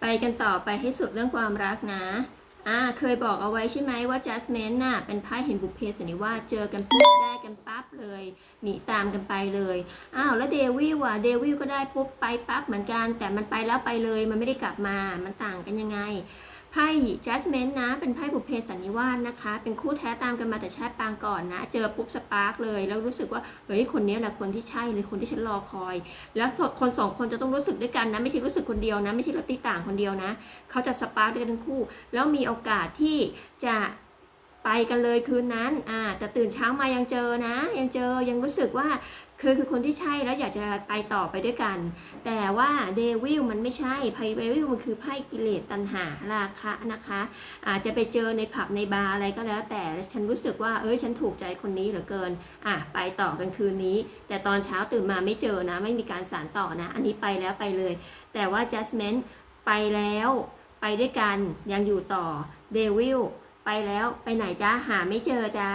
ไปกันต่อไปให้สุดเรื่องความรักนะอ่าเคยบอกเอาไว้ใช่ไหมว่า Jasmine น่ะเป็นไพ่เห็นบุพเพสันนิวาสเจอกันปุ๊บได้กันปั๊บเลย หนีตามกันไปเลยอ้าวแล้วเดวิลว่ะเดวิลก็ได้ปุ๊บไปปั๊บเหมือนกัน แต่มันไปแล้วไปเลยมันไม่ได้กลับมามันต่างกันยังไง ไพ่ Judgment นะ เป็นไพ่บุพเพสันนิวาสนะคะ เป็นคู่แท้ตามกันมาแต่ชาติปางก่อนนะ เจอปุ๊บสปาร์กเลย แล้วรู้สึกว่า เฮ้ย คนนี้แหละคนที่ใช่เลยคนที่ฉันรอคอย แล้วคนสองคนจะต้องรู้สึกด้วยกันนะ ไม่ใช่รู้สึกคนเดียวนะ ไม่ใช่รถตีต่างคนเดียวนะ เขาจะสปาร์กด้วยกันทั้งคู่ แล้วมีโอกาสที่จะ ไปกันเลยคืนนั้นอ่าแต่ตื่นเช้ามายังเจอนะ ยังเจอยังรู้สึกว่าคือคือคนที่ใช่แล้วอยากจะไปต่อไปด้วยกัน แต่ว่าเดวิลมันไม่ใช่ไพ่เดวิลมันคือไพ่กิเลสตัณหาราคะนะคะ อาจจะไปเจอในผับในบาร์อะไรก็แล้ว แต่ฉันรู้สึกว่าเอ้ยฉันถูกใจคนนี้เหลือเกินอะไปต่อกันคืนนี้ แต่ตอนเช้าตื่นมาไม่เจอนะ ไม่มีการสารต่อนะ อันนี้ไปแล้วไปเลย แต่ว่า Jasmine ไปแล้วไปด้วยกันยังอยู่ต่อเดวิล ไปแล้วไปไหนจ้าหาไม่เจอจ้า